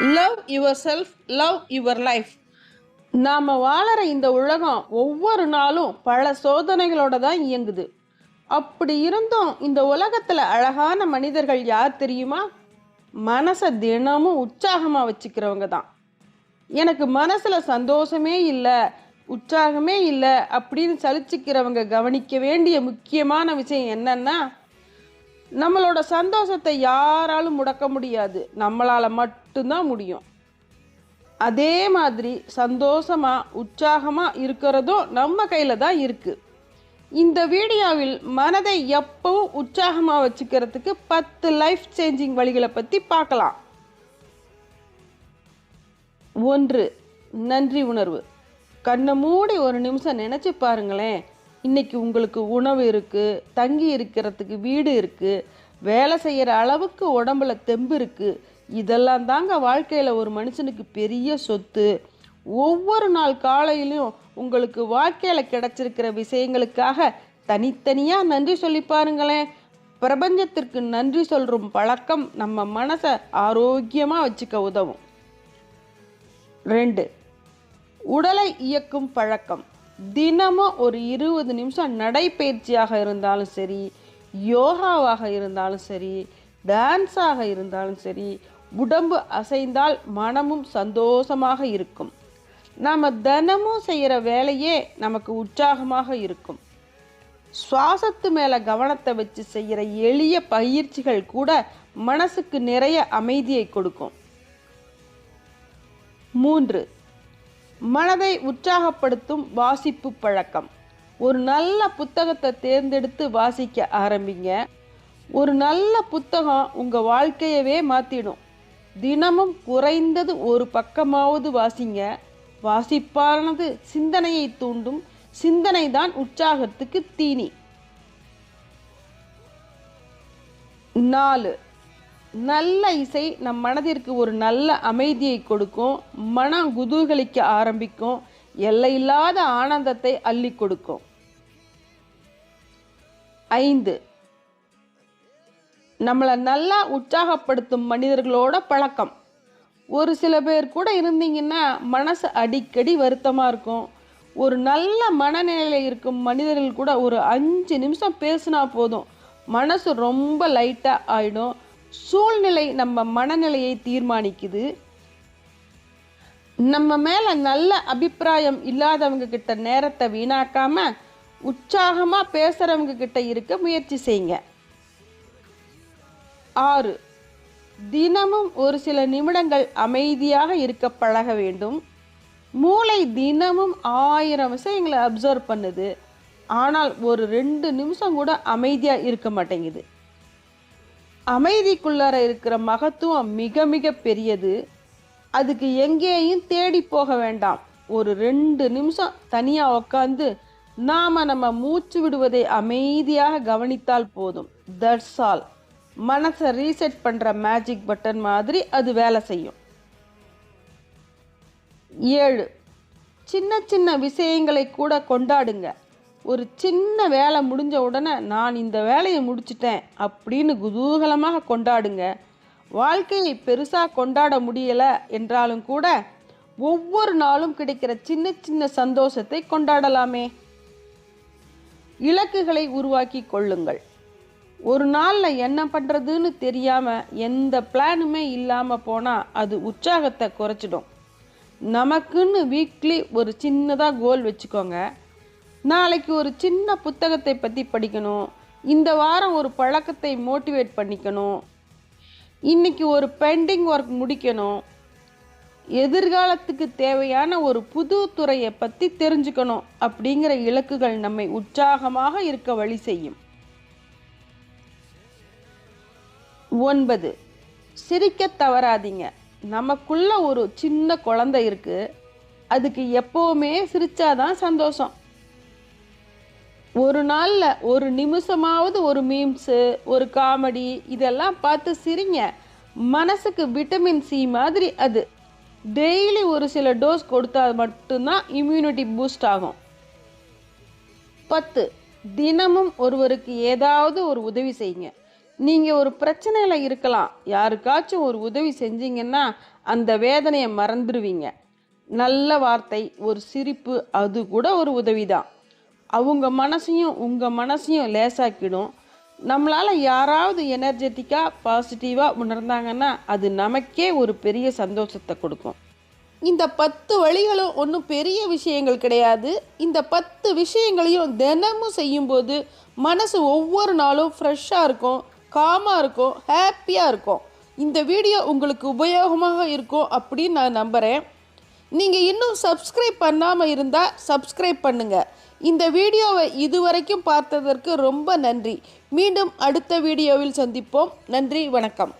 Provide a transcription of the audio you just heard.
Love yourself love your life நாம் வாழற இந்த உலகம் ஒவ்வொரு நாளும் பல சோதனைகளோட தான் இயங்குது. அப்படி இருந்தும் இந்த உலகத்தில் அழகான மனிதர்கள் யார் தெரியுமா? மனசை தினமும் உற்சாகமாக வச்சுக்கிறவங்க தான். எனக்கு மனசில் சந்தோஷமே இல்லை உற்சாகமே இல்லை அப்படின்னு சலிச்சிக்கிறவங்க கவனிக்க வேண்டிய முக்கியமான விஷயம் என்னன்னா நம்மளோட சந்தோஷத்தை யாராலும் முடக்க முடியாது. நம்மளால் மட்டும் மட்டும்தான் முடியும். அதே மாதிரி சந்தோஷமாக உற்சாகமாக இருக்கிறதும் நம்ம கையில் தான் இருக்குது இந்த வீடியோவில் மனதை எப்பவும் உற்சாகமாக வச்சுக்கிறதுக்கு பத்து லைஃப் சேஞ்சிங் வழிகளை பற்றி பார்க்கலாம். ஒன்று நன்றி உணர்வு. கண்ணை மூடி ஒரு நிமிஷம் நினச்சி பாருங்களேன். இன்னைக்கு உங்களுக்கு உணவு இருக்குது தங்கி இருக்கிறதுக்கு வீடு இருக்குது வேலை செய்கிற அளவுக்கு உடம்புல தெம்பு இருக்குது இதெல்லாம் தாங்க வாழ்க்கையில் ஒரு மனுஷனுக்கு பெரிய சொத்து. ஒவ்வொரு நாள் காலையிலையும் உங்களுக்கு வாழ்க்கையில் கிடச்சிருக்கிற விஷயங்களுக்காக தனித்தனியாக நன்றி சொல்லி பாருங்களேன். பிரபஞ்சத்திற்கு நன்றி சொல்கிற பழக்கம் நம்ம மனசை ஆரோக்கியமாக வச்சுக்க உதவும். ரெண்டு உடலை இயக்கும் பழக்கம். தினமும் ஒரு இருபது நிமிஷம் நடைப்பயிற்சியாக இருந்தாலும் சரி யோகாவாக இருந்தாலும் சரி டான்ஸாக இருந்தாலும் சரி உடம்பு அசைந்தால் மனமும் சந்தோஷமாக இருக்கும். நாம் தினமும் செய்கிற வேலையே நமக்கு உற்சாகமாக இருக்கும். சுவாசத்து மேலே கவனத்தை வச்சு செய்கிற எளிய பயிற்சிகள் கூட மனசுக்கு நிறைய அமைதியை கொடுக்கும். மூன்று மனதை உற்சாகப்படுத்தும் வாசிப்பு பழக்கம். ஒரு நல்ல புத்தகத்தை தேர்ந்தெடுத்து வாசிக்க ஆரம்பிங்க. ஒரு நல்ல புத்தகம் உங்கள் வாழ்க்கையவே மாற்றிடும் தினமும் குறைந்தது ஒரு பக்கமாவது வாசிங்க. வாசிப்பானது சிந்தனையை தூண்டும். சிந்தனை தான் உற்சாகத்துக்கு தீனி. நாலு. நல்ல இசை நம் மனதிற்கு ஒரு நல்ல அமைதியை கொடுக்கும். மனம் குதூகலிக்க ஆரம்பிக்கும். எல்லையில்லாத ஆனந்தத்தை அள்ளி கொடுக்கும். ஐந்து. நம்மளை நல்லா உற்சாகப்படுத்தும் மனிதர்களோட பழக்கம். ஒரு சில பேர் கூட இருந்தீங்கன்னா மனசு அடிக்கடி வருத்தமாக இருக்கும். ஒரு நல்ல மனநிலையில் இருக்கும் மனிதர்கள் கூட ஒரு அஞ்சு நிமிஷம் பேசினா போதும். மனசு ரொம்ப லைட்டாக ஆகிடும் சூழ்நிலை நம்ம மனநிலையை தீர்மானிக்குது. நம்ம மேலே நல்ல அபிப்பிராயம் இல்லாதவங்க கிட்ட நேரத்தை வீணாக்காமல் உற்சாகமாக பேசுகிறவங்க கிட்ட இருக்க முயற்சி செய்யுங்க. ஆறு. தினமும் ஒரு சில நிமிடங்கள் அமைதியாக இருக்க பழக வேண்டும். மூளை தினமும் ஆயிரம் விஷயங்களை அப்சர்வ் பண்ணுது. ஆனால் ஒரு ரெண்டு நிமிஷம் கூட அமைதியாக இருக்க மாட்டேங்குது. அமைதிக்குள்ளார இருக்கிற மகத்துவம் மிக மிக பெரியது. அதுக்கு எங்கேயும் தேடி போக வேண்டாம். ஒரு ரெண்டு நிமிஷம் தனியாக உக்காந்து நாம் நம்ம மூச்சு விடுவதை அமைதியாக கவனித்தால் போதும். தட்ஸ் ஆல் மனசை ரீசெட் பண்ணுற மேஜிக் பட்டன் மாதிரி அது வேலை செய்யும். ஏழு சின்ன சின்ன விஷயங்களை கூட கொண்டாடுங்க. ஒரு சின்ன வேலை முடிஞ்ச உடனே நான் இந்த வேலையை முடிச்சிட்டேன் அப்படின்னு குதூகலமாக கொண்டாடுங்க. வாழ்க்கையை பெருசாக கொண்டாட முடியலை என்றாலும் கூட ஒவ்வொரு நாளும் கிடைக்கிற சின்ன சின்ன சந்தோஷத்தை கொண்டாடலாமே. இலக்குகளை உருவாக்கி கொள்ளுங்கள். ஒரு நாளில் என்ன பண்ணுறதுன்னு தெரியாமல் எந்த பிளானுமே இல்லாமல் போனால் அது உற்சாகத்தை குறைச்சிடும். நமக்குன்னு வீக்லி ஒரு சின்னதாக கோல் வச்சுக்கோங்க. நாளைக்கு ஒரு சின்ன புத்தகத்தை பற்றி படிக்கணும். இந்த வாரம் ஒரு பழக்கத்தை மோட்டிவேட் பண்ணிக்கணும். இன்றைக்கி ஒரு பெண்டிங் ஒர்க் முடிக்கணும். எதிர்காலத்துக்கு தேவையான ஒரு புது துறையை பற்றி தெரிஞ்சுக்கணும் அப்படிங்கிற இலக்குகள் நம்மை உற்சாகமாக இருக்க வழி செய்யும். ஒன்பது. சிரிக்க தவறாதீங்க. நமக்குள்ள ஒரு சின்ன குழந்தை இருக்கு. அதுக்கு எப்போவுமே சிரிச்சாதான் சந்தோஷம். ஒரு நாளில் ஒரு நிமிஷமாவது ஒரு மீம்ஸு ஒரு காமெடி இதெல்லாம் பார்த்து சிரிங்க. மனசுக்கு விட்டமின் சி மாதிரி அது. டெய்லி ஒரு சில டோஸ் கொடுத்தா மட்டும்தான் இம்யூனிட்டி பூஸ்ட் ஆகும். பத்து. தினமும் ஒருவருக்கு ஏதாவது ஒரு உதவி செய்யுங்க. நீங்கள் ஒரு பிரச்சனையில் இருக்கலாம். யாருக்காச்சும் ஒரு உதவி செஞ்சீங்கன்னா அந்த வேதனையை மறந்துடுவீங்க. நல்ல வார்த்தை ஒரு சிரிப்பு அது கூட ஒரு உதவி தான் அவங்க மனசையும் உங்கள் மனசையும் லேசாக்கிடும். நம்மளால் யாராவது எனர்ஜெட்டிக்காக பாசிட்டிவாக உணர்ந்தாங்கன்னா அது நமக்கே ஒரு பெரிய சந்தோஷத்தை கொடுக்கும். இந்த பத்து வழிகளும் ஒன்றும் பெரிய விஷயங்கள் கிடையாது. இந்த பத்து விஷயங்களையும் தினமும் செய்யும்போது மனசு ஒவ்வொரு நாளும் ஃப்ரெஷ்ஷாக இருக்கும். காமாக இருக்கும் ஹாப்பியாக இருக்கும். இந்த வீடியோ உங்களுக்கு உபயோகமாக இருக்கும் அப்படின்னு நான் நம்புகிறேன் நீங்கள் இன்னும் சப்ஸ்கிரைப் பண்ணாமல் இருந்தால் சப்ஸ்கிரைப் பண்ணுங்கள் இந்த வீடியோவை இதுவரைக்கும் பார்த்ததற்கு ரொம்ப நன்றி. மீண்டும் அடுத்த வீடியோவில் சந்திப்போம். நன்றி வணக்கம்.